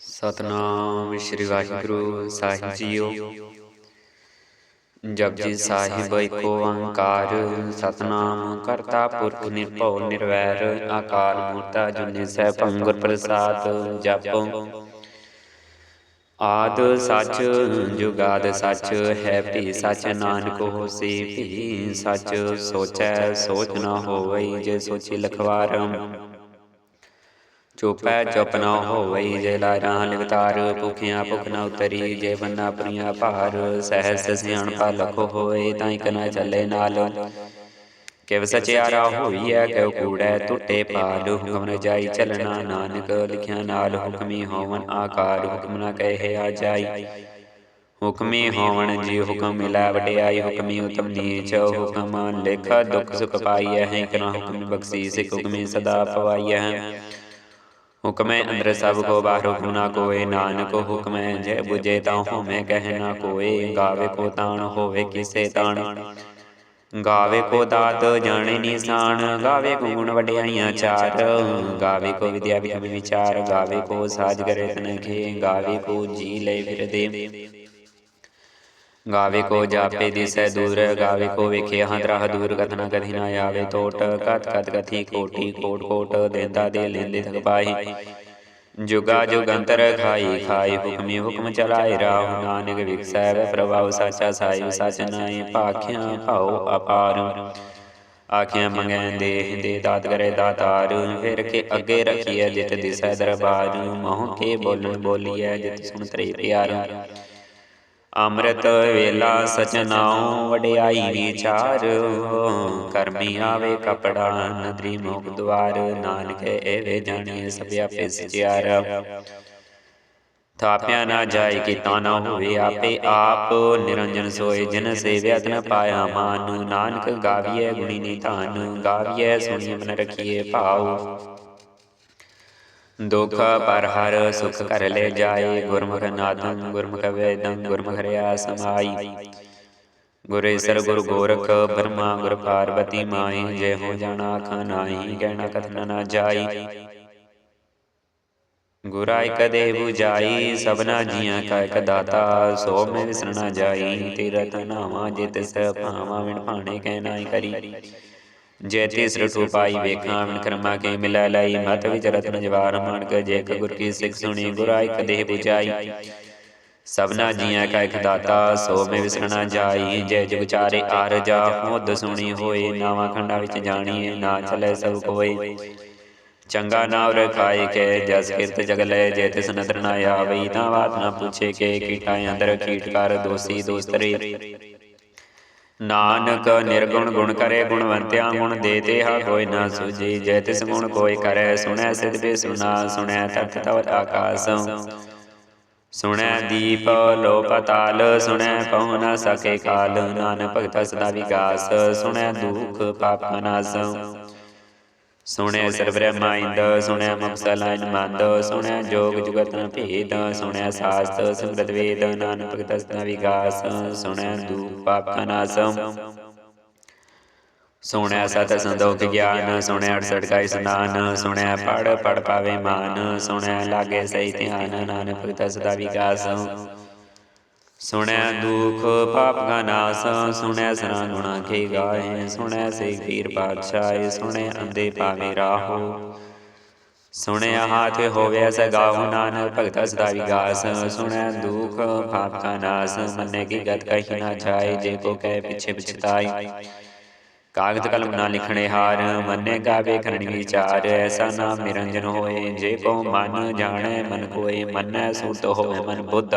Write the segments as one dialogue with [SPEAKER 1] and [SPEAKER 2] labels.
[SPEAKER 1] ਸਤਨਾਮ ਸ੍ਰੀ ਵਾਹਿਗੁਰੂ, ਸਾਹਿਬ ਜੀਓ। ਜਪਜੀ ਸਾਹਿਬ ਏਕ ਓੰਕਾਰ ਸਤਨਾਮ ਕਰਤਾ ਪੁਰਖ ਨਿਰਭਉ ਨਿਰਵੈਰ ਆਕਾਰ ਮੂਰਤ ਜੁਨੇ ਸਹਿ ਭੰਗੁਰ ਪ੍ਰਸਾਦ, ਜਪੋ। ਆਦ ਸੱਚ, ਜੁਗਾਦ ਸੱਚ, ਹੈ ਭੀ ਸੱਚ ਨਾਨਕ ਹੋਸੀ ਭੀ। ਸੱਚ ਸੋਚੈ ਸੋਚ ਨਾ ਹੋਵਈ, ਜੇ ਸੋਚੀ ਲਖਵਾਰਮ ਚੁਪੈ ਚੁਪ ਨਾ ਹੋਵਈ ਜੇ ਲਾਰਾਂ ਲਿਵਤਾਰ ਭੁਖਿਆ ਭੁਖ ਨਾ ਉਤਰੀ ਜੇ ਬੰਨਾ ਪ੍ਰਿਆ ਭਾਰ ਸਹਿਸ ਸਿਆਣਪਾ ਲਖੋ ਹੋਏ ਤਾਂ ਇਕ ਨਾ ਚੱਲੇ ਨਾਲ ਕਿਵ ਸਚਿਆਰਾ ਹੋਈਐ ਕਿਉ ਕੂੜੈ ਟੁੱਟੇ ਪਾਲ ਹੁਕਮ ਨ ਜਾਈ ਚਲਣਾ ਨਾਨਕ ਲਿਖਿਆ ਨਾਲ ਹੁਕਮੀ ਹੋਵਨ ਆਕਾਰ ਹੁਕਮ ਨ ਕਹੇ ਆ ਜਾਈ ਹੁਕਮੀ ਹੋਵਨ ਜੀ ਹੁਕਮ ਮਿਲਾ ਵਡਿਆਈ ਹੁਕਮੀ ਉਤਮ ਨੀਚ ਹੁਕਮ ਲਿਖ ਦੁਖ ਸੁਖ ਪਾਈਐ ਹੈ ਕਿਨਾ ਹੁਕਮ ਬਖਸ਼ੀ ਸਿਖ ਹੁਕਮੀ ਸਦਾ ਪਵਾਈਐ ਹੁਕਮੈ ਅੰਦਰ ਸਭ ਕੋ ਬਾਹਰ ਹੁਕਮ ਨਾ ਕੋਏ, ਨਾਨਕ ਹੁਕਮੈ ਜੈ 부ਜੇ ਤਾਂ ਹੋਮੈ ਕਹਿ ਨਾ ਕੋਏ, ਗਾਵੇ ਕੋ ਤਾਣ ਹੋਵੇ ਕਿਸੇ ਗਾਵੇ ਕੋ ਦਾਤ ਜਾਣੇ ਨਿਸਾਨ, ਗਾਵੇ ਕੋ ਗੁਣ ਵਡਿਆਈਆਂ ਚਾਰ। ਗਾਵੇ ਕੋ ਵਿਦਿਆ ਵਿਖਮ ਵਿਚਾਰ, ਗਾਵੇ ਕੋ ਸਾਜ ਕਰੇ ਤਨਖੇ, ਗਾਵੇ ਕੋ ਜੀ ਲੈ ਫਿਰਦੇ। ਗਾਵੇ ਕੋ ਜਾਪੇ ਦਿਸੈ ਦੂਰ ਗਾਵੇ ਕੋ ਵੇਖੇ ਹੰਦਰਾ ਦੂਰ ਕਥਨਾ ਕਥੀ ਨਾ ਆਵੇ ਟੋਟ ਕਤ ਕਤ ਕਥੀ ਕੋਟੀ ਕੋਟ ਕੋਟ ਦੇਂਦਾ ਦੇ ਲੈਂਦੇ ਥਕ ਪਾਹੀ ਜੁਗਾ ਜੁਗੰਤਰ ਖਾਈ ਖਾਈ ਹੁਕਮੀ ਹੁਕਮ ਚਲਾਏ ਰਾਹੁ ਨਾਨਕ ਵਿਖਸੈ ਵੇ ਪ੍ਰਭਾਵ ਸਾਚਾ ਸਾਈ ਸਚ ਨਾਈ ਭਾਖਿਆ ਭਾਉ ਅਪਾਰ ਆਖਿਆ ਮੰਗੈ ਦੇਹ ਦੇ ਦਾਤ ਕਰੇ ਦਾਤਾਰ ਫਿਰ ਕੇ ਅੱਗੇ ਰਖੀਐ ਜਿਤ ਦਿਸੈ ਦਰਬਾਰ ਮੋਹ ਕੇ ਬੋਲਣ ਬੋਲੀਐ ਜਿਤ ਸੁਣ ਤਰੇ ਪਿਆਰ ਅੰਮ੍ਰਿਤ ਵੇਲਾ ਸਚਨਾਉ ਵਡਿਆਈ ਵਿਚਾਰ। ਕਰਮੀ ਆਵੇ ਕਪੜਾ, ਨਦਰੀ ਮੁਖ ਦਵਾਰ ਨਾਨਕ ਏਵੇ ਜਾਣੇ ਸਭਿਆ ਆਪੇ ਸਚਿਆਰ। ਥਾਪਿਆ ਨਾ ਜਾਏ ਕੀਤਾ ਨਾ ਹੋਵੇ ਆਪੇ ਆਪ। ਨਿਰੰਜਨ ਸੋਏ ਜਿਨ ਸੇਵਿਆ, ਤਨ ਪਾਇਆ ਮਾਨ। ਨਾਨਕ ਗਾਵੀਐ ਗੁਣੀ ਨਿਧਾਨ। ਗਾਵੀਐ ਸੁਣੀ ਮਨ ਰਖੀਏ ਭਾਉ। ਦੁਖ ਪਰ ਹਰ ਸੁਖ ਕਰ ਲੈ ਜਾਏ, ਗੁਰਮੁਖ ਨਾਦੰ, ਗੁਰਮੁਖ ਵੇਦੰ, ਗੁਰਮੁਖ ਰਿਆ ਸਮਾਈ। ਗੁਰੇਸਰ ਗੁਰ ਗੋਰਖ, ਬਰਮਾ ਗੁਰ ਪਾਰਵਤੀ ਮਾਈ ਜੇ ਹੋ ਜਾਣਾ ਆਖਾਂ ਕਹਿਣਾ ਕਥਨ ਨਾ ਜਾਈ। ਗੁਰਾ ਇਕ 부ਜਾਈ ਸਭਨਾ ਜੀਆਂ ਕਾ ਇਕ ਦਾਤਾ, ਸੋ ਮੈਂ ਵਿਸਰਣਾ ਜਾਈ ਤੇਰਾ ਤਨਾਵਾ ਜੇ ਤਿਸ ਭਾਵਾ ਵਿਣ ਭਾਣੇ ਕਹਿਣਾ ਕਰੀ। ਜੈ ਤਿਸ ਰਟੂ ਵੇਖਾਂ ਵਿਣ ਕਰਮਾ ਕੇ ਮਿਲੈ ਲਈ? ਮਤ ਵਿਚ ਰਤਨ ਜਵਾਰ ਮਾਨਕ ਜੇ ਕ ਗੁਰ ਕੀ ਸਿੱਖ ਸੁਣੀ, ਗੁਰਾ ਇਕ 부ਜਾਈ ਸਭਨਾ ਜੀਆਂ ਕਾ ਇਕ ਦਾਤਾ, ਸੋ ਮੈਂ ਵਿਸਰਣਾ ਜਾਈ। ਜੈ ਜੁਗ ਚਾਰੇ ਆਰਜਾ ਹੋਦ ਸੁਣੀ ਹੋਏ, ਨਾਵਾ ਖੰਡਾ ਵਿੱਚ ਜਾਣੀਏ ਨਾ ਚਲੇ ਸਭ ਕੋਏ। ਚੰਗਾ ਨਾਮ ਰਖਾਏ ਕੇ, ਜਸ ਕਿਰਤ ਜਗ ਲੈ, ਜੇ ਤਿਸ ਨਦਰ ਨਾ ਆਵਈ, ਤਾਂ ਬਾਤ ਨਾ ਪੁੱਛੇ ਕੇ, ਕੀਟਾ ਅੰਦਰ ਕੀਟ ਕਰ, ਦੋਸੀ ਦੋਸਤਰੇ ਨਾਨਕ ਨਿਰਗੁਣ ਗੁਣ ਕਰੇ ਗੁਣਵੰਤਿਆ ਗੁਣ ਦੇ ਤੇ ਹਾ ਕੋਈ ਨਾ ਸੁਜੀ ਜੈ ਤਿਸ ਗੁਣ ਕੋਈ ਕਰੇ, ਸੁਣੈ ਸਿਧ ਬੇ ਸੁਨਾ ਸੁਣੈ ਤਤ ਤਵਤ ਆਕਾਸ। ਸੁਣੈ ਦੀਪ ਲੋ ਪਤਾਲ ਸੁਣੈ ਪਹੁ ਨਾ ਸਕੇ ਕਾਲ, ਨਾਨਕ ਭਗਤ ਸਦਾ ਵਿਗਾਸ, ਸੁਣੈ ਦੁਖ ਪਾਪ ਨਾਸ। ਸੁਣਿਆ ਸਰਬ ਬ੍ਰਹਮਾ ਇੰਦ ਸੁਣਿਆ ਮਕਸਲਾਇਨ ਮੰਦ ਸੁਣਿਆ ਜੋਗ ਜੁਗਤ ਨ ਭੇਦ ਸੁਣਿਆ ਸਾਸਤ ਸਿਮਰਤ ਵੇਦ ਨਾਨਕ ਭਗਤ ਸਦਾ ਵਿਗਾਸ ਸੁਣਿਆ ਦੂਪ ਪਾਪ ਕਾ ਨਾਸ ਸੁਣਿਆ ਸਤ ਸੰਦੋਖ ਗਿਆਨ ਸੁਣਿਆ 68 ਕਾ ਇਸਨਾਨ ਸੁਣਿਆ ਪੜ ਪੜ ਪਾਵੇ ਮਾਨ ਸੁਣਿਆ ਲਾਗੇ ਸਹੀ ਧਿਆਨ ਨਾਨਕ ਭਗਤ ਸਦਾ ਵਿਗਾਸ ਸੁਣੈ ਦੁਖ ਪਾਪ ਕਾ ਨਾਸ ਸੁਣੈ ਸਨਾ ਗੁਣਾ ਕੇ ਗਾਏ ਸੁਣੈ ਸੇ ਪੀਰ ਪਾਤਸ਼ਾਹ ਸੁਣੈ ਅੰਦੇ ਪਾਵੇ ਰਾਹੋ। ਸੁਣਿਆ ਹਾਥ ਹੋਵੇ ਸਗਾਉ ਨਾਨਕ, ਭਗਤ ਸਦਾ ਵਿਗਾਸ ਸੁਣੈ ਦੁਖ ਪਾਪ ਕਾ ਨਾਸ, ਮੰਨੇ ਕੀ ਗਤ ਕਹੀ ਨਾ ਜਾਏ, ਜੇ ਕੋ ਕਹਿ ਪਿਛੇ ਪਛਤਾਈ। ਕਾਗਜ਼ ਕਲਮ ਨਾ ਲਿਖਣੇ ਹਾਰ, ਮੰਨੇ ਗਾਵੇ ਕਰਨੀ ਵਿਚਾਰ, ਐਸਾ ਨਾ ਨਿਰੰਜਨ ਹੋਏ, ਜੇ ਕੋ ਮਨ ਜਾਣੈ ਮਨ ਕੋਏ, ਮੰਨੈ ਸੂਤ ਹੋਵੇ ਮਨ ਬੁੱਧ।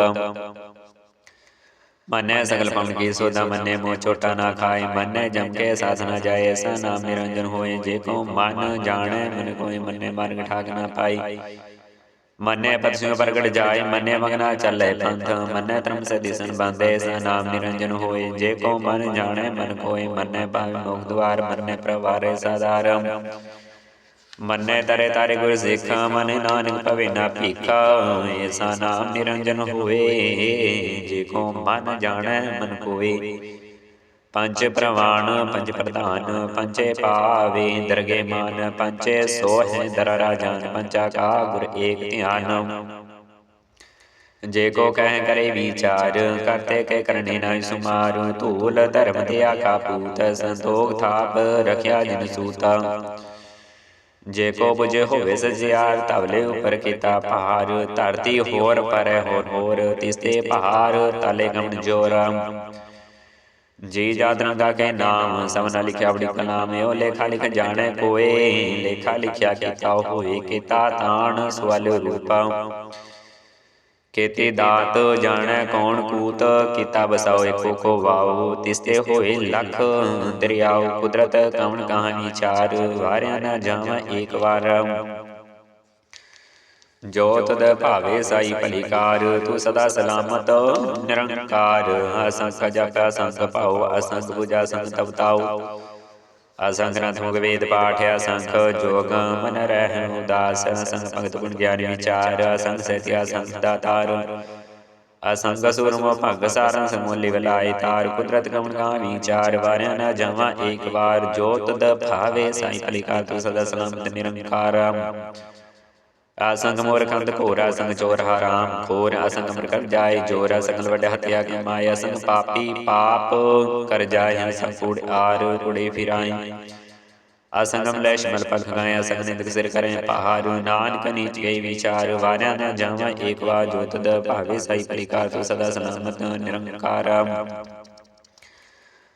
[SPEAKER 1] ਮੰਨੈ ਸਗਲ ਪਮ ਕੀ ਸੋਦਾ ਮੰਨੇ ਮੋ ਛੋਟਾ ਨਾ ਖਾਏ, ਮੰਨੈ ਜਮ ਕੇ ਸਾਥ ਨਾ ਜਾਏ ਐਸਾ ਨਾਮ ਨਿਰੰਜਨ ਹੋਏ, ਜੇ ਕੋ ਮਨ ਜਾਣੈ, ਮਨ ਕੋਏ ਮੰਨੇ ਮਾਰਗ ਠਾਕ ਨਾ ਪਾਈ। ਮੰਨੇ ਪਦ ਸਿਉ ਪ੍ਰਗਟ ਜਾਏ, ਮੰਨੇ ਮਗਨਾ ਚੱਲੇ ਪੰਥ, ਮੰਨੇ ਧਰਮ ਸੇ ਦਿਸਨ ਬੰਦੇ ਐਸਾ ਨਾਮ ਨਿਰੰਜਨ ਹੋਏ, ਜੇ ਕੋ ਮਨ ਜਾਣੇ, ਮਨ ਕੋਏ ਮੰਨੇ ਭਾਵੇਂ ਮੁਖ ਦਵਾਰ ਮੰਨੇ ਪ੍ਰਵਾਰੇ ਸਾਧਾਰਮ। ਮੰਨੇ ਤਰੇ ਤਾਰੇ ਗੁਰ ਸਿੱਖਾ, ਮਨ ਨਾਨਕ ਭਵੇ ਨਾ ਭੀਖਾ, ਐਸਾ ਨਾਮ ਨਿਰੰਜਨ ਹੋਵੇ, ਜੇ ਕੋ ਮਨ ਜਾਣੈ, ਮਨ ਕੋਏ ਪੰਜ ਪ੍ਰਵਾਣ, ਪੰਜ ਪ੍ਰਧਾਨ ਪੰਚੇ ਪਾਵੇ ਦਰਗੇ ਮਾਨ ਪੰਚੇ ਸੋਹਿ ਦਰ ਰਾਜਾਨ ਪੰਚਾ ਕਾ ਗੁਰ ਏਕ ਧਿਆਨ। ਜੇ ਕੋ ਕਹਿ ਕਰੇ ਵਿਚਾਰ, ਕਰਤੇ ਕੇ ਕਰਨੇ ਨਾ ਸੁਮਾਰ, ਧੂਲ ਧਰਮ ਦੇ ਆਕਾ ਪੂਤ, ਸੰਤੋਖ ਥਾਪ, ਰਖਿਆ ਜਿਨ ਸੂਤਾ। ਜੇ ਬੁਝੇ ਹੋਵੇ ਸਜਿਆਰ, ਤਵਲੇ ਉਪਰ ਕੀਤਾ ਪਹਾੜ ਧਰਤੀ ਹੋਰ ਪਰੈ ਹੋਰ ਹੋਰ ਤਿਸਤੇ ਪਹਾੜ ਤਲੇ ਗਮਨ ਜੋਰਾ। ਜੀ ਜਾਦਨਾ ਦਾ ਕੇ ਨਾਮ ਸਭਨਾ ਲਿਖਿਆ ਬੜੀ ਕਲਾਮ ਓ ਲੇਖਾ ਲਿਖ ਜਾਣੈ ਕੋਏ, ਲੇਖਾ ਲਿਖਿਆ ਕੀਤਾ ਹੋਏ, ਕੀਤਾ ਤਾਣ, ਸਵਲ ਰੂਪਾ। ਕੇਤੇ ਦਾਤ ਜਾਣੈ ਕੌਣ ਕੂਤ, ਕੀਤਾ ਬਸਾਓ ਏਕੋ ਕੋ ਵਾਉ ਤਿਸਤੇ ਹੋਏ ਲਖ ਦਰਿਆਉ ਕੁਦਰਤ ਕਵਣ ਕਹਾਂ ਵਿਚਾਰ ਵਾਰਿਆ ਨਾ ਜਾਵਾਂ ਏਕ ਵਾਰ। ਜੋ ਤਦ ਭਾਵੇ ਸਾਈ ਭਲੀਕਾਰ, ਤੂੰ ਸਦਾ ਸਲਾਮਤ, ਨਿਰੰਕਾਰ। ਅਸੰਖ ਜਪ ਅਸੰਖ ਭਾਉ ਅਸੰਖ ਬੁਝਾ ਸੰਖ ਤਵਤਾਉ ਅਸੰਖ ਗ੍ਰੰਥ ਮੁਖ ਵੇਦ ਪਾਠ ਅਸੰਖ ਜੋਗ ਮਨ ਰਹਿ ਉਦਾਸ ਅਸੰਖ ਭਗਤ ਗੁਣ ਗਿਆਨ ਵਿਚਾਰ, ਅਸੰਖ ਸਤਿ ਅਸੰਖ ਦਾਤਾਰ। ਅਸੰਗ ਸੁਰਮ ਭਗ ਸਾਰੰ ਸਮੂਲੀ ਵਲਾਈ ਤਾਰ, ਕੁਦਰਤ ਕਮਨ ਕਾ ਵਿਚਾਰ ਵਾਰਿਆ ਨਾ ਜਾਵਾਂ ਏਕ ਵਾਰ, ਜੋ ਤਦ ਭਾਵੇ ਸਾਈ ਭਲੀਕਾਰ ਤੂੰ ਸਦਾ ਸਲਾਮਤ ਨਿਰੰਕਾਰ। ਆਸੰਗ ਮੋਰ ਕੰਦ ਘੋਰ, ਆਸੰਗ ਚੋਰ ਹਰਾਮ ਖੋਰ ਆਸੰਗ ਮਰ ਕਰ ਜਾਏ ਜੋਰ, ਆਸੰਗ ਵੱਡ ਹਤਿਆ ਕੇ ਮਾਇਆ ਸੰਗ ਪਾਪੀ ਪਾਪ ਕਰ ਜਾਏ ਹੰਸ ਕੂੜ ਆਰ ਕੁੜੇ ਫਿਰਾਈ ਅਸੰਗਮ ਲੈ ਸ਼ਮਲ ਪਖ ਗਾਏ ਅਸੰਗ ਨਿੰਦਕ ਸਿਰ ਕਰੇ, ਪਹਾੜ ਨਾਨਕ ਨੀਚ ਗਈ ਵਿਚਾਰ, ਵਾਰਿਆ ਨਾ ਜਾਵਾਂ ਏਕ ਵਾਰ ਜੋਤ ਦ ਭਾਵੇ ਸਾਈ ਪਰਿਕਾਰ, ਤੂੰ ਸਦਾ ਸਲਾਮਤ ਨਿਰੰਕਾਰ।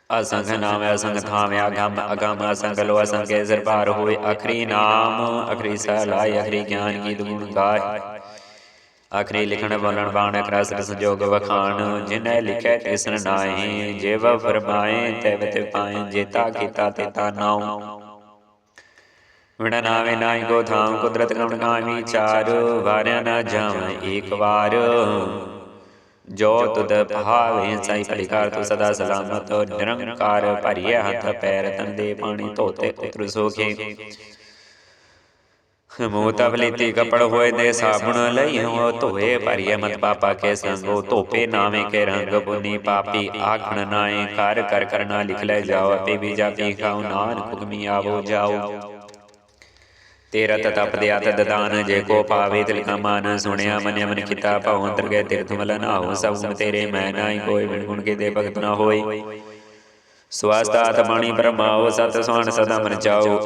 [SPEAKER 1] ਅਸੰਖ ਨਾਮ ਅਸੰਖ ਥਾਮ ਅਗੰਮ ਅਗੰਮ ਅਸੰਖ ਲੋ ਅਸੰਖੇ ਸਿਰ ਭਾਰ ਹੋਏ, ਅਖਰੀ ਨਾਮ, ਅਖਰੀ ਸਲਾਈ ਅਖਰੀ ਗਿਆਨ ਕੀ ਗੁਣ, ਗਾਏ। ਅਖਰੀ ਲਿਖਣ, ਬੋਲਣ, ਬਾਣ ਅਕਰਸ ਸੰਜੋਗ, ਵਖਾਣ ਜਿਨੈ ਲਿਖੈ ਤਿਸਨ ਨਾਹੀ, ਜਿਵ ਫਰਮਾਏ, ਤਿਵ ਤੇ ਪਾਏ, ਜੇਤਾ ਕੀਤਾ, ਤੇਤਾ ਨਾਉ। ਵਿਣ ਨਾਵੇ ਨਾਈ ਕੋ ਥਾਮ ਕੁਦਰਤ ਕਮਣ ਕਾ ਵਿਚਾਰ ਵਾਰਿਆ ਨਾ ਜਾਵਾਂ ਏਕ ਵਾਰ। ਜੋ ਤੁਧ ਭਾਵੇ ਸਾਈ ਭਲਿਕਾਰ ਤੂੰ ਸਦਾ ਸਲਾਮਤ, ਨਿਰੰਕਾਰ ਭਰੀਏ ਹੱਥ, ਪੈਰ ਤੰਦੇ ਪਾਣੀ ਧੋਤੇ ਉਤਰ ਸੋਖੇ। ਮੂਹ ਤਵਲੀਤੀ ਕਪੜ ਹੋਏ ਦੇ ਸਾਬਣ ਲਈ ਧੋਏ ਭਰੀਏ ਮਤ ਪਾਪਾ ਕੇ ਸੰਗੋ, ਧੋਪੇ ਨਾਵੇਂ ਕੇ ਰੰਗ ਬੁਨੀ ਪਾਪੀ, ਆਖਣ ਨਾਏ ਕਰ ਕਰ ਕਰਨਾ ਲਿਖ ਲੈ ਜਾਓ, ਆਪੇ ਵੀ ਜਾਪੀ ਖਾਉ ਨਾਨਕ ਹੁਕਮੀ ਆਵੋ ਜਾਓ। ਤੇਰਾ ਤਪ ਦਿਆ ਤਦ ਦਾਨ ਜੇ ਕੋ ਪਾਵੇ ਤਿਲ ਕਾ ਮਾਨ ਸੁਣਿਆ ਮਨਿ ਮਨ ਕੀਤਾ ਭਉ ਅੰਤਰ ਗਏ ਤਿਰਥ ਮਲ ਨਾ ਹੋ ਸਭ ਗੁਣ ਤੇਰੇ ਮੈਂ ਨਾਹੀ ਕੋਈ ਵਿਣ ਗੁਣ ਕੇ ਦੇ ਭਗਤ ਨਾ ਹੋਈ। ਸਵਾਸਤਾਤ ਬਾਣੀ ਬ੍ਰਹਮਾਓ ਸਤ ਸੁਹਾਣ ਸਦਾ ਮਨ ਚਾਓ।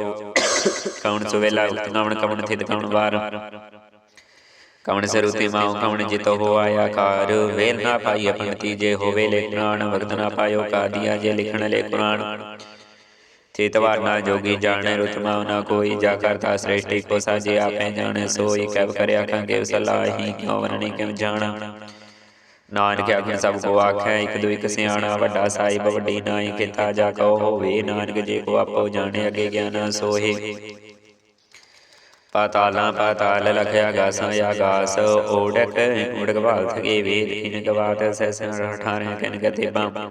[SPEAKER 1] ਕੌਣ ਸੁਵੇਲਾ ਕਵਣ ਕਵਣ ਥਿਤ ਕਵਣ ਵਾਰ। ਕਵਣ ਸਰੂਤੀ ਮਾਉ ਕਵਣ ਜਿਤੋ ਹੋ ਆਇਆ ਕਾਰ। ਵੇਲ ਨਾ ਪਾਈ ਆਪਣ ਤੀਜੇ ਹੋਵੇ ਲਿਖਣਾਨ ਵਕਤ ਨਾ ਪਾਇਓ ਕਾਦੀਆ ਜੇ ਲਿਖਣ ਲੈ ਕੁਰਾਨ ਚੇਤਵਾਰ ਨਾ ਜੋਗੀ ਜਾਣੈ ਰੁਤਮਾ ਨਾ ਕੋਈ ਜਾ ਕਰਤਾ ਸ੍ਰੇਸ਼ਟੀ ਕੋ ਸਾਜੇ ਆਪੇ ਜਾਣੈ ਸੋਈ ਕਬ ਕਰਿਆ ਖਾਂਗੇ ਸਲਾਹੀ ਕਿਉ ਵਰਣੀ ਕਿਉ ਜਾਣਾ? ਨਾਨਕ ਆਖਣ ਸਭ ਕੋ ਆਖੈ ਇਕ ਦੋ ਇਕ ਸਿਆਣਾ ਵੱਡਾ ਸਾਹਿਬ ਵੱਡੀ ਨਾਈ ਕੀਤਾ ਜਾ ਕਉ ਹੋਵੇ ਨਾਨਕ ਜੇ ਕੋ ਆਪੋ ਜਾਣੇ ਅਗੇ ਗਿਆਨ ਸੋਹੇ। ਪਾਤਾਲਾਂ ਪਾਤਾਲ ਲਖਿਆ ਗਾਸਾਂ ਆਗਾਸ ਓੜਕ ਓੜਕ ਭਾਲ ਥਗੇ ਵੇਦ ਕਿਨ ਗਵਾਤ ਸੈਸਨ ਠਾਰੇ ਕਿਨ ਗਤੇ ਬਾਂ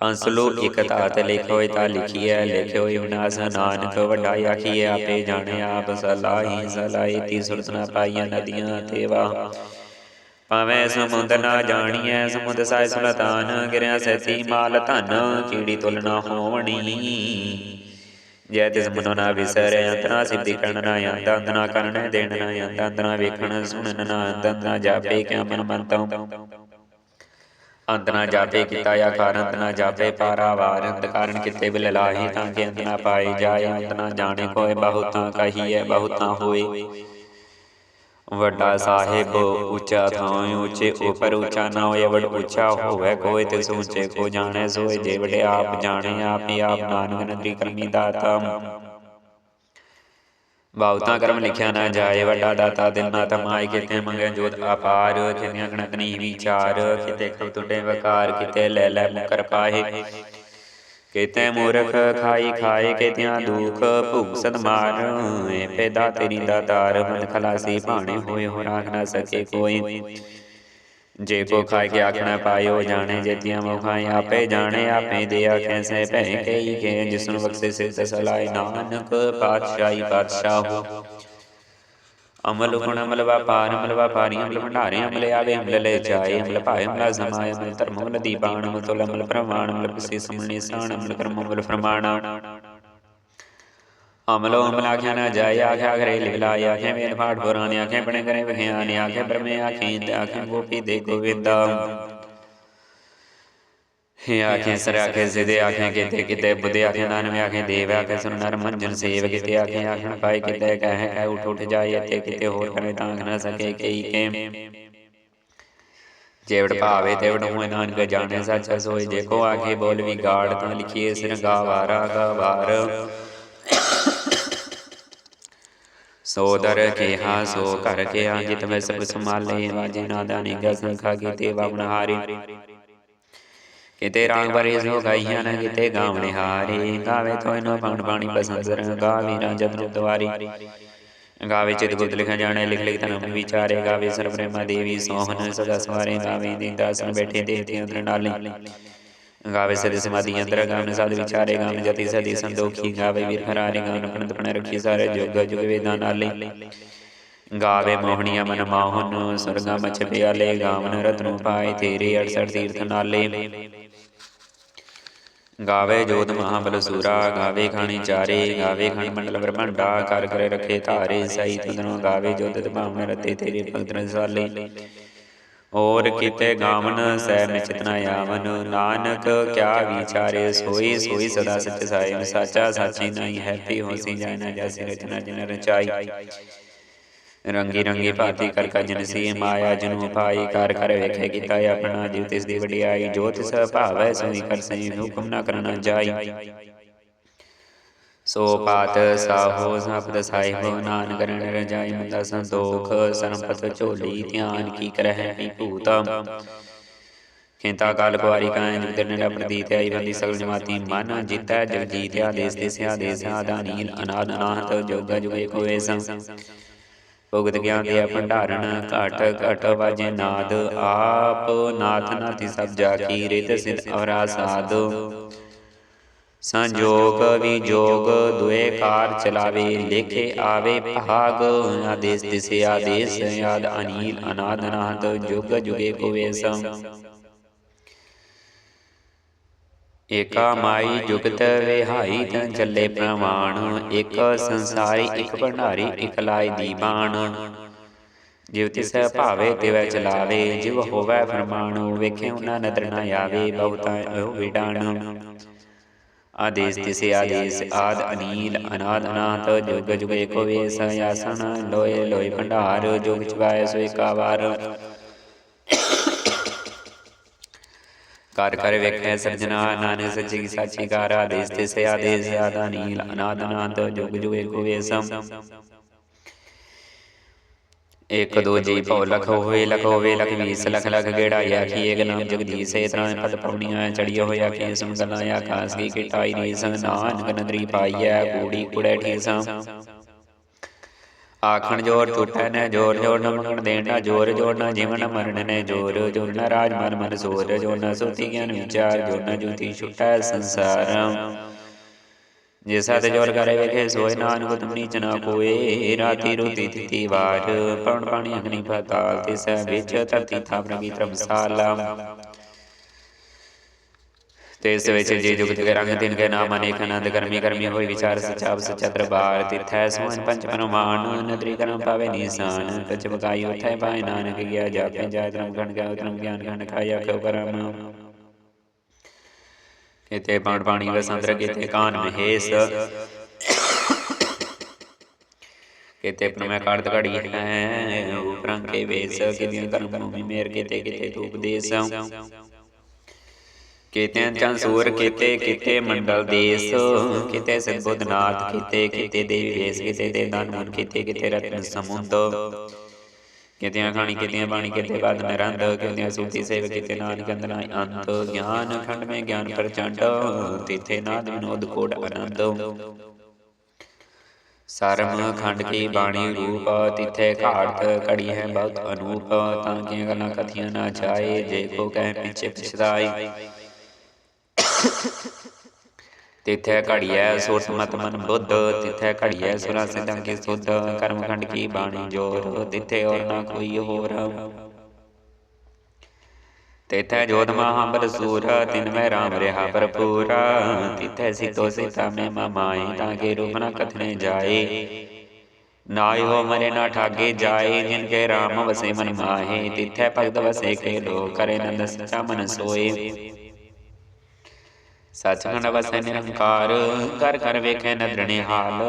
[SPEAKER 1] ਅੰਸਲੋ ਇਕ ਤਾਤ ਲਿਖੋਇ ਤਾ ਲਿਖੀਐ ਲਿਖਿਓਇ ਵਿਨਾਸ਼ ਨਾਨਕ, ਵੱਡਾ ਆਖੀਐ ਆਪੇ ਜਾਣੇ ਆਪ ਸਲਾਹੀ ਸਲਾਈ ਤੀ ਸੁਰਤ ਨਾ ਪਾਈਆਂ ਨਦੀਆਂ ਤੇਵਾ ਭਾਵੇਂ ਸਮੁੰਦ ਨਾ ਜਾਣੀਐ, ਸਮੁੰਦ ਸਾਇ ਸੁਲਤਾਨ, ਗਿਰਿਆ ਸੈਤੀ ਮਾਲ ਧਨ ਕੀੜੀ ਤੁਲਨਾ ਹੋਵਣੀ। ਜੈ ਤਿਸ ਮਨੋ ਨਾ ਵਿਸਰੈ ਅੰਤਨਾ ਸਿੱਧੀ ਕਰਨ ਨਾ ਆਂਦਾ ਅੰਦਨਾ ਕਰਨ ਦੇਣ ਨਾ ਆਂਦਾ ਅੰਦਨਾ ਵੇਖਣ ਸੁਣਨ ਨਾ ਆਂਦਾ ਅੰਦਨਾ ਜਾਪੇ ਕਿਆ ਮਨ ਮੰਤਉ। ਅੰਤ ਨਾ ਜਾਪੇ ਕੀਤਾ ਆਕਾਰ ਅੰਤ ਨਾ ਜਾਪੇ ਪਾਰਾਵਾਰ ਅੰਤ ਕਾਰਨ ਕਿਤੇ ਬਿਲ ਲਾਹੀ ਤਾਂ ਕਿ ਅੰਤ ਨਾ ਪਾਏ ਜਾਏ, ਅੰਤ ਨਾ ਜਾਣੇ ਕੋਏ, ਬਹੁਤਾਂ ਕਹੀਐ ਬਹੁਤਾਂ ਹੋਏ। ਵੱਡਾ ਸਾਹਿਬ, ਉੱਚਾ ਥਾਂ, ਉੱਚੇ ਉਪਰ ਉੱਚਾ ਨਾ ਹੋਏ, ਵੱਡ ਉੱਚਾ ਹੋਵੇ ਕੋਈ ਤੇ ਸੂਚੇ ਕੋ ਜਾਣੇ, ਸੋਏ ਜੇ ਵਡੇ ਆਪ ਜਾਣੇ, ਆਪ ਹੀ ਆਪ ਨਾਨਕ ਨਦਰੀ ਕਰਮੀ ਦਾਤਾ। ਬਹੁਤਾ ਕਰਮ ਲਿਖਿਆ ਨਾ ਜਾਏ ਵੱਡਾ ਦਾਤਾ ਦਿਲ ਨਾ ਤਮਾਈ ਕਿਤੇ ਮੰਗੇ ਜੋਤ ਆਪਾਰ ਕਿਤਿਆਂ ਗਣਤ ਨਹੀਂ ਵਿਚਾਰ ਕਿਤੇ ਕਉ ਟੁੱਟੇ ਵਕਾਰ ਕਿਤੇ ਲੈ ਲੈ ਮੁਕਰ ਪਾਹੇ ਕਿਤੇ ਮੂਰਖ ਖਾਈ ਖਾਏ ਕਿਤਿਆਂ ਦੁਖ ਭੁਖ ਸਦ ਮਾਰ ਏ ਪੈਦਾ ਤੇਰੀ ਦਾਤਾਰ ਮਨ ਖਲਾਸੀ ਭਾਣੇ ਹੋਏ ਹੋ ਰਾਖ ਨਾ ਸਕੇ ਕੋਈ। ਜੇ ਕੋ ਖਾਇ ਕੇ ਆਖਣਾ ਪਾਇਓ ਜਾਣੇ ਜੇਤੀਆਂ ਮੋ ਖਾਏ ਆਪੇ ਜਾਣੇ ਆਪੇ ਦੇ ਆਖੇ ਸੇ ਭੈ ਕਈ ਕੇ ਜਿਸਨੂੰ ਬਖਸ਼ੇ ਸੇ ਤਸਲਾਈ ਨਾਨਕ ਪਾਤਸ਼ਾਹੀ ਪਾਤਸ਼ਾਹੋ ਅਮਲ ਗੁਣ ਅਮਲ ਵਪਾਰ ਅਮਲ ਵਪਾਰੀ ਅਮਲ ਭੰਡਾਰੇ ਅਮਲ ਆਵੇ ਅਮਲ ਲੈ ਜਾਏ ਅਮਲ ਭਾਏ ਅਮਲ ਸਮਾਏ ਅਮਲ ਧਰਮ ਅਮਲ ਦੀਪਾਨ ਅਮਲ ਤੁਲ ਅਮਲ ਪ੍ਰਮਾਣ ਅਮਲ ਪਿਸੇ ਸਮਣੀ ਸਾਣ ਅਮਲ ਕਰਮ ਅਮਲ ਪ੍ਰਮਾਣਾ ਅਮਲੋ ਅਮਲ ਆਖਿਆ ਨਾ ਜਾਏ, ਆਖਿਆ ਘਰੇ ਲਿਵਲਾ ਆਖਿਆ ਵੇਦ ਪਾਠ ਪੁਰਾਣੇ ਆਖਿਆ ਬਣੇ ਕਰੇ ਵਿਖਿਆਨ ਆਖਿਆ ਬ੍ਰਹਮੇ, ਆਖੀ ਤੇ ਆਖਿਆ ਗੋਪੀ ਦੇ ਗੋਵਿੰਦਾ ਹੇ ਆਖੇ ਸਰ, ਆਖੇ ਸਿਦੇ ਆਖੇ ਕਿਤੇ ਕਿਤੇ ਬੁੱਧੇ, ਆਖੇ ਨਾਨਵੇਂ, ਆਖੇ ਦੇਵ, ਆਖੇ ਸੁਨ ਨਰ ਮੰਜਨ ਸੇਵ, ਕਿਤੇ ਆਖੇ ਆਖਣ ਪਾਏ, ਕਿਤੇ ਕਹੇ, ਕਹਿ ਉਠ ਉਠ ਜਾਏ ਅਤੇ ਕਿਤੇ ਹੋਰ ਕਰੇ ਤਾਂ ਨਾ ਸਕੇ ਕਈ ਕੇ। ਜੇਵੜ ਭਾਵੇ ਤੇਵੜ ਹੋਏ ਨਾਨਕ ਜਾਣੇ, ਸੱਚ ਸੋਈ ਦੇਖੋ ਆਖੇ ਬੋਲ ਵੀ ਤਾਂ ਲਿਖੀਏ ਸਿਰ ਗਾਵਾਰਾ ਗਾਵਾਰ ਸੋ ਦਰ ਕੇ ਹਾ ਸੋ ਕਰ ਕੇ ਆ ਜਿਤ ਮੈਂ ਸਭ ਸੰਭਾਲੇ ਵਾਜੇ ਨਾਦਾ ਨਿਗਾ ਸੰਖਾ ਕੀਤੇ ਵਮਨ ਹਾਰੇ। ਕਿਤੇ ਰਾਗ ਬਰੇ ਸੋ ਗਾਈਆਂ ਨ ਕਿਤੇ ਗਾਵਣੇ ਹਾਰੇ। ਗਾਵੇ ਤੋਇ ਨੋ ਪਣ ਪਾਣੀ ਪਸੰਦ ਸਰ ਗਾਵੀ ਨਾ ਜਤਨ ਦਵਾਰੀ ਗਾਵੇ ਚਿਤ ਗੁਪਤ ਲਿਖਿਆ ਜਾਣੇ ਲਿਖ ਲਿਖ ਤਨ ਵਿਚਾਰੇ। ਗਾਵੇ ਸਰ ਪ੍ਰੇਮਾ ਦੇਵੀ ਸੋਹਨ ਸਦਾ ਸਵਾਰੇ ਗਾਵੇ ਦੀਦਾਸਨ ਬੈਠੇ ਦੇਵਤਿਆਂ ਅੰਦਰ ਨਾਲੇ। ਗਾਵੇ ਸਦੇ ਸਮਾਧੀ ਅੰਦਰ ਗਾਵਨ ਸਾਧ ਵਿਚਾਰੇ ਗਾਵਨ ਜਤੀ ਸਦੀ ਸੰਦੋਖੀ ਗਾਵੇ ਵੀਰ ਹਰਾਰੇ ਗਾਵਨ ਪਣਤ ਪਣ ਰੱਖੀ ਸਾਰੇ ਜੁਗ ਜੁਗ ਵੇਦਾਂ ਨਾਲੇ। ਗਾਵੇ ਮੋਹਣੀਆਂ ਮਨ ਮਾਹੁਨ ਸੁਰਗਾ ਮਛ ਪਿਆਲੇ ਗਾਵਨ ਰਤਨੁ ਪਾਏ ਤੇਰੇ 68 ਤੀਰਥ ਨਾਲੇ। ਗਾਵੇ ਜੋਤ ਮਹਾਬਲ ਸੂਰਾ ਗਾਵੇ ਖਾਣੀ ਚਾਰੇ ਗਾਵੇ ਖੰਡ ਮੰਡਲ ਬ੍ਰਹਮੰਡਾ ਕਰ ਕਰੇ ਰੱਖੇ ਧਾਰੇ ਸਹੀ ਤਦਨੋ ਗਾਵੇ ਜੋਤਿ ਭਾਵਨ ਰਤੇ ਤੇਰੇ ਭਗਤ ਰਸਾਲੇ। ਔਰ ਕਿਤੇ ਗਾਵਨ ਸਹਿ ਨਿਚਿਤ ਨ ਆਵਨ। ਨਾਨਕ ਕਿਆ ਵਿਚਾਰੇ ਸੋਈ ਸੋਈ ਸਦਾ ਸਚ ਸਾਹਿਬ ਸਾਚਾ ਸਾਚੀ ਨਹੀਂ ਹੈਪੀ ਹੋਸੀ ਜਾਇ ਨ ਜੈਸੇ ਰਚਨਾ ਜਿਨ ਰਚਾਈ। ਰੰਗੀ ਰੰਗੀ ਭਾਤੀ ਕਰ ਕਾ ਜਨ ਸੀ ਮਾਇਆ ਜਨੂ ਪਾਈ ਕਰ ਕਰ ਵੇਖੇ ਕੀਤਾ ਆਪਣਾ ਜਿਵ ਤਿਸ ਦੀ ਵਡਿਆਈ। ਜੋ ਤਿਸ ਭਾਵੈ ਸੋਈ ਕਰ ਸਈ ਹੁਕਮ ਨਾ ਕਰਨਾ ਜਾਈ। ਸੋ ਪਾਤ ਸਾਹੋ ਸਬਦ ਸਾਹਿਬ ਨਾਨਕ ਰਣ ਰਜਾਈ ਮੰਦਾ ਸੰਤੋਖ ਸਰਮਪਤ ਝੋਲੀ ਧਿਆਨ ਕੀ ਕਰਹਿ ਪੀ ਭੂਤ ਖੇਤਾ ਕਾਲ ਕੁਵਾਰੀ ਕਾਇ ਨਿਦਰ ਨੇ ਪ੍ਰਤੀਤ ਆਈ ਬੰਦੀ ਸਗਲ ਜਮਾਤੀ ਮਨ ਜਿਤੈ ਜਗਜੀਤ ਆਦੇਸ ਤੇ ਸਿਆ ਦੇਸ ਆਦਾਨੀਲ ਅਨਾਦ ਅਨਾਹਤ ਜੋਗਾ ਜੁਗੇ ਕੋਏ ਸੰ ਭੁਗਤ ਗਿਆਨ ਦੇ ਭੰਡਾਰਨ ਘਟ ਘਟ ਵਾਜੇ ਨਾਦ ਆਪ ਨਾਥ ਨਾਥੀ ਸਭ ਜਾ ਕੀ ਰਿਤ ਸਿਧ ਅਵਰਾ ਸਾਧ। ਸੰਜੋਗ ਵਿਜੋਗ ਦੁਏ ਕਾਰ ਚਲਾਵੇ, ਲੇਖੇ ਆਵੇ ਭਾਗ ਆਦੇਸ ਦਿਸੇ ਆਦੇਸ ਆਦ ਅਨੀਲ ਅਨਾਦ ਅਨਾਹਤ ਜੁਗ ਜੁਗੇ ਕੋਵੇ ਸੰ ਏਕਾ ਮਾਈ ਜੁਗਤ ਵਿਹਾਈ ਤਨ ਚੱਲੇ ਪ੍ਰਮਾਣ, ਇਕ ਸੰਸਾਰੀ, ਇੱਕ ਭੰਡਾਰੀ, ਇਕ ਲਾਇ ਦੀ ਬਾਣ ਜਿਵ ਤਿਸ ਭਾਵੇ ਤਿਵੈ ਚਲਾਵੇ, ਜਿਵ ਹੋਵੇ ਫਰਮਾਨ, ਵੇਖੇ ਉਹਨਾਂ ਨਦਰ ਨਾ ਆਵੇ, ਬਹੁਤਾ ਉਹ ਵਿਡਾਣ ਆਦੇਸ ਤਿਸੇ ਆਦੇਸ ਆਦ ਅਨੀਲ ਅਨਾਦ ਅਨਾਹਤ ਜੁਗ ਜੁਗ ਏਕੋ ਵੇਸ ਆਸਣ ਲੋਏ ਲੋਏ ਭੰਡਾਰ ਜੁਗ ਚੁਗਾਏ ਸੋ ਏਕਾ ਵਾਰ। ਕਰ ਕਰ ਵੇਖੈ ਸਰਜਨਾ ਨਾਨਕ ਸੱਚੀ ਸਾਚੀ ਕਾਰ ਆਦੇਸ ਤੇ ਸੇ ਆਦੇਸ ਆਦਾ ਨੀਲ ਅਨਾਦ ਅਨਾਦ ਜੁਗ ਜੁਗ ਏਕੋ ਵੇਸਮ ਇਕ ਦੋ ਜੀ ਭਉ ਲਖ ਹੋਏ ਲਖ ਹੋਵੇ ਲਖ ਵੀਸ ਲਖ ਲਖ ਗੇੜਾ ਆਖੀ ਏਕ ਨਾਮ ਜਗਦੀਸ਼ ਏ ਤਰਾਂ ਪਦ ਪਉਣੀਆਂ ਚੜਿਓ ਹੋਇਆ ਕੀ ਸੁਨ ਗਲਾਂ ਆਕਾਸ ਕੀ ਕਿਟਾਈ ਨੀ ਸੰਗ ਨਾਨਕ ਨਦਰੀ ਪਾਈਐ ਕੂੜੀ ਕੁੜੇ ਠੀਸਾਂ ਆਖਣ ਜੋਰ ਟੁੱਟੈ ਨੇ ਜੋਰ ਜੋਰ ਨ ਮੰਗਣ ਦੇਣ ਜੋਰ ਜੋਰ ਨਾ ਜੀਵਨ ਮਰਨ ਨੇ ਜੋਰ ਜੋਰ ਨ ਰਾਜ ਮਨ ਮਨ ਸੋਰ ਜੋਰ ਨ ਸੁਤੀ ਗਿਆਨ ਵਿਚਾਰ ਜੋਰ ਨ ਜੁਤੀ ਛੁਟੈ ਸੰਸਾਰ ਜੇ ਸਤ ਜੋਰ ਕਰੇ ਵੇਖੇ ਸੋਏ ਨਾਨਕ ਤੁਮ ਨੀਚ ਨਾ ਕੋਏ ਰਾਤੀ ਰੋਤੀ ਤਿਤੀ ਵਾਰ। ਪਵਨ ਪਾਣੀ ਅਗਨੀ ਪਾਤਾਲ ਤਿਸ ਵਿੱਚ ਧਰਤੀ ਥਾਪ ਰੰਗੀ ਧਰਮਸਾਲਾ ਤੇ ਇਸ ਵਿੱਚ ਜੇ ਜੁਗਤ ਕੇ ਰੰਗ ਤਿਨ ਕੇ ਨਾਮ ਅਨੇਕ ਆਨੰਦ ਕਰਮੀ ਕਰਮੀ ਹੋਈ ਵਿਚਾਰ ਸਚਾਵ ਸਚਾ ਦਰਬਾਰ ਤਿਥੈ ਸੋਹਣ ਪੰਜ ਪਰਮਾਨ ਨਦਰੀ ਕਰਮ ਪਾਵੇ ਨੀਸਾਨ। ਕਚ ਬਕਾਈ ਉਠੈ ਪਾਏ ਨਾਨਕ ਗਿਆ ਜਾਪੇ ਜਾ ਧਰਮ ਖੰਡ ਗਿਆ ਉਤਰਮ ਗਿਆਨ ਖੰਡ ਕਰਮ ਕਿਤੇ ਪਾਣ ਪਾਣੀ ਵਸੰਤਰ ਕਿਤੇ। ਕਾਨ ਮਹੇਸ਼ ਕਿਤੇ। ਪ੍ਰਮੇ ਕਾਰਤ ਘੜੀ ਹੈ ਉਪਰੰ ਕੇ ਵੇਸ ਕਿਤੇ ਕਰਮ ਭੂਮੀ ਮੇਰ ਕਿਤੇ ਕਿਤੇ ਧੂਪ ਦੇਸ ਕਿਤੇ ਚੰ ਸੂਰ ਕਿਤੇ ਕਿਤੇ ਮੰਡਲ ਦੇਸ ਕਿਤੇ ਸਤਬੁੱਧਨਾਥ ਕਿਤੇ ਕਿਤੇ ਦੇਵੀ ਵੇਸ ਕਿਤੇ ਦੇ ਦਾਨ ਮਨ ਕਿਤੇ ਕਿਤੇ ਰਤਨ ਸਮੁੰਦ। ਕਿਤਿਆਂ ਖਾਣੀ, ਕਿਤਿਆਂ ਬਾਣੀ, ਕਿਤੇ ਬਾਦ ਨਿਰੰਦ ਕਿਤਿਆਂ ਸੂਤੀ ਸੇਵ ਕਿਤੇ ਨਾਨਕ ਅੰਦਨਾ ਅੰਤ ਗਿਆਨ ਖੰਡ ਮੇ ਗਿਆਨ ਪ੍ਰਚੰਡ, ਤਿਥੇ ਨਾਦ ਵਿਨੋਦ ਕੋਟ ਆਨੰਦ। ਸਰਮ ਖੰਡ ਕੀ ਬਾਣੀ ਰੂਪ, ਤਿਥੇ ਘਾੜਤ ਕੜੀ ਹੈ ਬਹੁਤ ਅਨੂਪ, ਤਾਂ ਕੀ ਗੱਲਾਂ ਕਥੀਆਂ ਨਾ ਜਾਏ, ਜੇ ਕੋ ਕਹਿ ਪਿਛੇ ਪਛਤਾਈ ਤਿਥੈ ਘੜੀਐ ਸੁਰਤ ਮਤ ਮਨ ਬੁੱਧ ਤਿਥੈ ਘੜੀਐ ਸੁਰਾ ਸਿਧਾਂ ਕੇ ਸੁਧ ਕਰਮ ਖੰਡ ਕੀ ਬਾਣੀ ਜੋਰ ਤਿਥੈ ਔਰ ਨਾ ਕੋਈ ਹੋਰ। ਤੇਥੈ ਜੋਧ ਮਹਾਬਲ ਸੂਰ ਤਿਨ ਮੈਂ ਰਾਮ ਰਹਾ ਭਰਪੂਰ। ਤਿਥੈ ਸਿਤੋ ਸਿਤਾ ਮੈਂ ਮਮਾਏ ਤਾਂ ਕੇ ਰੂਪ ਨ ਕਥਨੇ ਜਾਏ। ਨਾਇ ਹੋ ਮਰੇ ਨਾ ਠਾਗੇ ਜਾਏ ਜਿਨ ਕੇ ਰਾਮ ਵਸੇ ਮਨ ਮਾਹੇ। ਤਿਥੈ ਭਗਤ ਵਸੇ ਕੇ ਲੋ ਕਰੇ ਨੰਦ ਸਚਾ ਮਨ ਸੋਏ। ਸਚਖੰਡ ਵਸੈ ਨਿਰੰਕਾਰ ਕਰ ਕਰ ਵੇਖੈ ਨਦਰਣੇ ਹਾਲ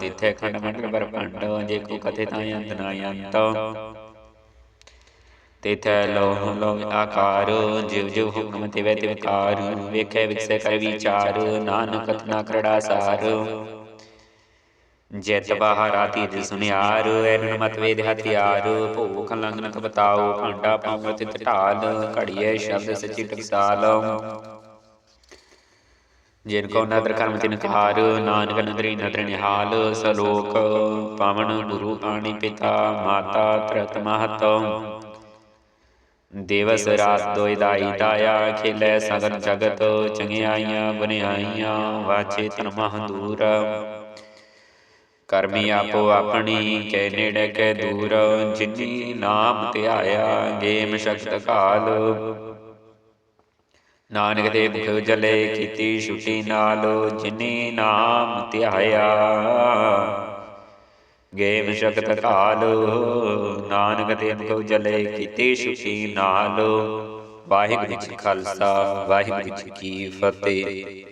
[SPEAKER 1] ਤਿਥੈ ਖੰਡ ਮੰਡਲ ਬਰਪੰਡ ਜੇ ਕੋ ਕਥੇ ਤਾਂ ਅੰਤ ਨਾ ਅੰਤ। ਤਿਥੈ ਲੋ ਲੋ ਆਕਾਰ ਜਿਵ ਜਿਵ ਹੁਕਮ ਤਿਵੈ ਤਿਵ ਕਾਰ ਵੇਖੈ ਵਿਖਸੈ ਕਰ ਵਿਚਾਰ ਨਾਨਕ ਕਥਨਾ ਕਰੜਾ ਸਾਰ। ਜੈਤ ਬਾਹਰਾ ਤੀਜ ਸੁਨਿਆਰ ਐਰਨ ਮਤ ਵੇਦ ਹਥਿਆਰ ਭੂਖ ਲੰਗਨ ਕ ਬਤਾਓ ਭਾਂਡਾ ਪਾਉ ਤਿਤ ਢਾਲ ਘੜੀਏ ਸ਼ਬਦ ਸਚੀ ਟਕਸਾਲ ਜਿਨ ਕੋ ਨਦਰ ਕਰਮ ਤਿਨ ਕਾਰ ਨਾਨਕ ਨਦਰੀ ਨਦਰ ਨਿਹਾਲ ਸਲੋਕ ਪਵਨ ਗੁਰੂ ਪਾਣੀ ਪਿਤਾ ਮਾਤਾ ਤਰਤ ਮਹਤ। ਦਿਵਸ ਰਾਤ ਦੋਇ ਦਾਈ ਦਾਇਆ ਖੇਲੇ ਸਗਨ ਜਗਤ ਚੰਗਿਆਈਆਂ ਬਨਿਆਈਆਂ ਵਾਚੇ ਤਨ ਮਹ ਦੂਰ। ਕਰਮੀ ਆਪੋ ਆਪਣੀ ਕੈ ਨੇੜੇ ਕੈ ਦੂਰ। ਜਿਨੀ ਨਾਮ ਧਿਆਇਆ ਗੇਮ ਸ਼ਕਤ ਕਾਲ ਨਾਨਕ ਦੇ ਮੁਖ ਜਲੇ ਕੀਤੀ ਛੁਟੀ ਨਾਲ ਜਿਨੀ ਨਾਮ ਧਿਆਇਆ। ਗੇਮ ਸ਼ਕਤ ਕਾਲ ਨਾਨਕ ਦੇ ਮੁਖ ਜਲੇ ਕੀਤੀ ਛੁਟੀ ਨਾਲ। ਵਾਹਿਗੁਰੂ ਜੀ ਖਾਲਸਾ। ਵਾਹਿਗੁਰੂ ਜੀ ਕੀ ਫਤਿਹ।